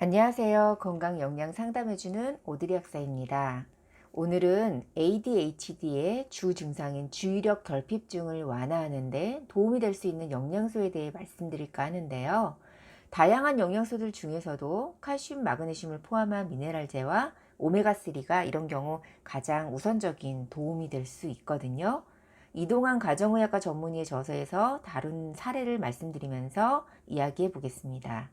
안녕하세요. 건강 영양 상담해주는 오드리 학사입니다. 오늘은 ADHD의 주 증상인 주의력 결핍증을 완화하는데 도움이 될 수 있는 영양소에 대해 말씀드릴까 하는데요. 다양한 영양소들 중에서도 칼슘, 마그네슘을 포함한 미네랄제와 오메가3가 이런 경우 가장 우선적인 도움이 될 수 있거든요. 이동환 가정의학과 전문의의 저서에서 다룬 사례를 말씀드리면서 이야기해 보겠습니다.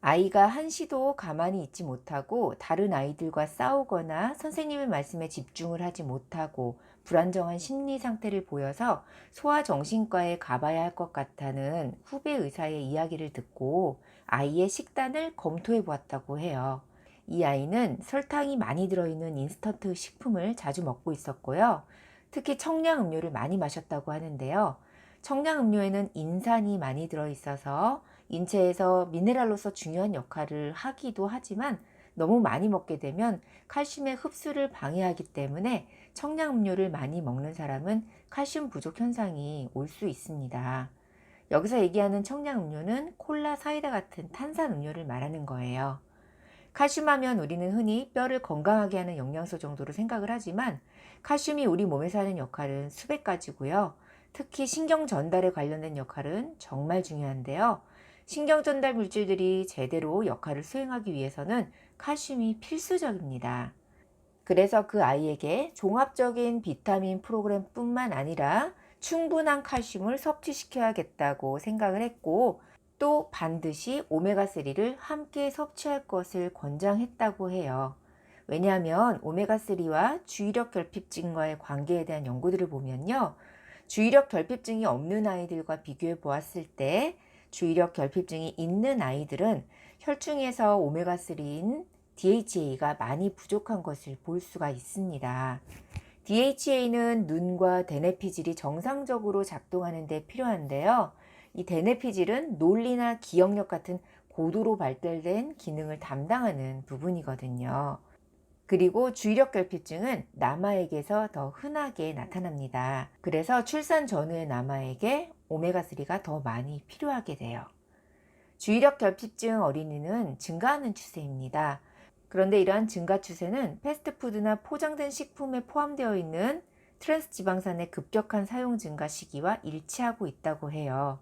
아이가 한시도 가만히 있지 못하고 다른 아이들과 싸우거나 선생님의 말씀에 집중을 하지 못하고 불안정한 심리 상태를 보여서 소아정신과에 가봐야 할 것 같다는 후배 의사의 이야기를 듣고 아이의 식단을 검토해 보았다고 해요. 이 아이는 설탕이 많이 들어있는 인스턴트 식품을 자주 먹고 있었고요. 특히 청량 음료를 많이 마셨다고 하는데요. 청량 음료에는 인산이 많이 들어있어서 인체에서 미네랄로서 중요한 역할을 하기도 하지만 너무 많이 먹게 되면 칼슘의 흡수를 방해하기 때문에 청량 음료를 많이 먹는 사람은 칼슘 부족 현상이 올 수 있습니다. 여기서 얘기하는 청량 음료는 콜라, 사이다 같은 탄산 음료를 말하는 거예요. 칼슘 하면 우리는 흔히 뼈를 건강하게 하는 영양소 정도로 생각을 하지만 칼슘이 우리 몸에서 하는 역할은 수백 가지고요. 특히 신경 전달에 관련된 역할은 정말 중요한데요. 신경 전달 물질들이 제대로 역할을 수행하기 위해서는 칼슘이 필수적입니다. 그래서 그 아이에게 종합적인 비타민 프로그램 뿐만 아니라 충분한 칼슘을 섭취시켜야겠다고 생각을 했고 또 반드시 오메가3를 함께 섭취할 것을 권장했다고 해요. 왜냐하면 오메가3와 주의력 결핍증과의 관계에 대한 연구들을 보면요. 주의력 결핍증이 없는 아이들과 비교해 보았을 때 주의력 결핍증이 있는 아이들은 혈중에서 오메가3인 DHA가 많이 부족한 것을 볼 수가 있습니다. DHA는 눈과 대뇌피질이 정상적으로 작동하는 데 필요한데요. 이 대뇌피질은 논리나 기억력 같은 고도로 발달된 기능을 담당하는 부분이거든요. 그리고 주의력 결핍증은 남아에게서 더 흔하게 나타납니다. 그래서 출산 전후의 남아에게 오메가3가 더 많이 필요하게 돼요. 주의력 결핍증 어린이는 증가하는 추세입니다. 그런데 이러한 증가 추세는 패스트푸드나 포장된 식품에 포함되어 있는 트랜스 지방산의 급격한 사용 증가 시기와 일치하고 있다고 해요.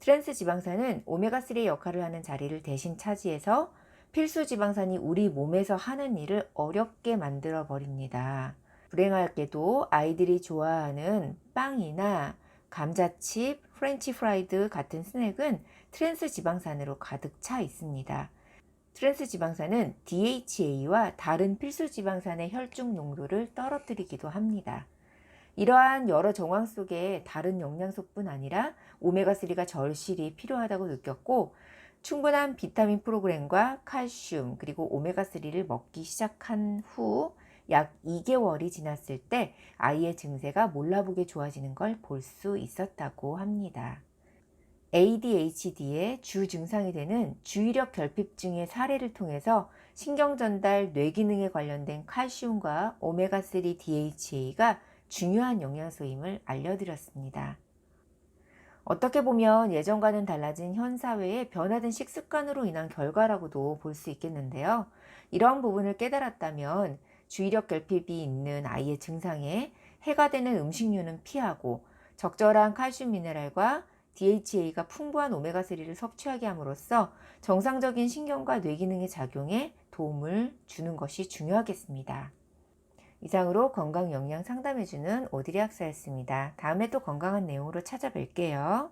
트랜스 지방산은 오메가3의 역할을 하는 자리를 대신 차지해서 필수 지방산이 우리 몸에서 하는 일을 어렵게 만들어 버립니다. 불행하게도 아이들이 좋아하는 빵이나 감자칩, 프렌치 프라이드 같은 스낵은 트랜스 지방산으로 가득 차 있습니다. 트랜스 지방산은 DHA와 다른 필수 지방산의 혈중 농도를 떨어뜨리기도 합니다. 이러한 여러 정황 속에 다른 영양소뿐 아니라 오메가3가 절실히 필요하다고 느꼈고 충분한 비타민 프로그램과 칼슘 그리고 오메가3를 먹기 시작한 후 약 2개월이 지났을 때 아이의 증세가 몰라보게 좋아지는 걸 볼 수 있었다고 합니다. ADHD의 주 증상이 되는 주의력 결핍증의 사례를 통해서 신경전달, 뇌기능에 관련된 칼슘과 오메가3 DHA가 중요한 영양소임을 알려드렸습니다. 어떻게 보면 예전과는 달라진 현 사회의 변화된 식습관으로 인한 결과라고도 볼 수 있겠는데요. 이러한 부분을 깨달았다면 주의력 결핍이 있는 아이의 증상에 해가 되는 음식류는 피하고 적절한 칼슘 미네랄과 DHA가 풍부한 오메가3를 섭취하게 함으로써 정상적인 신경과 뇌 기능의 작용에 도움을 주는 것이 중요하겠습니다. 이상으로 건강 영양 상담해주는 오드리 학사였습니다. 다음에 또 건강한 내용으로 찾아뵐게요.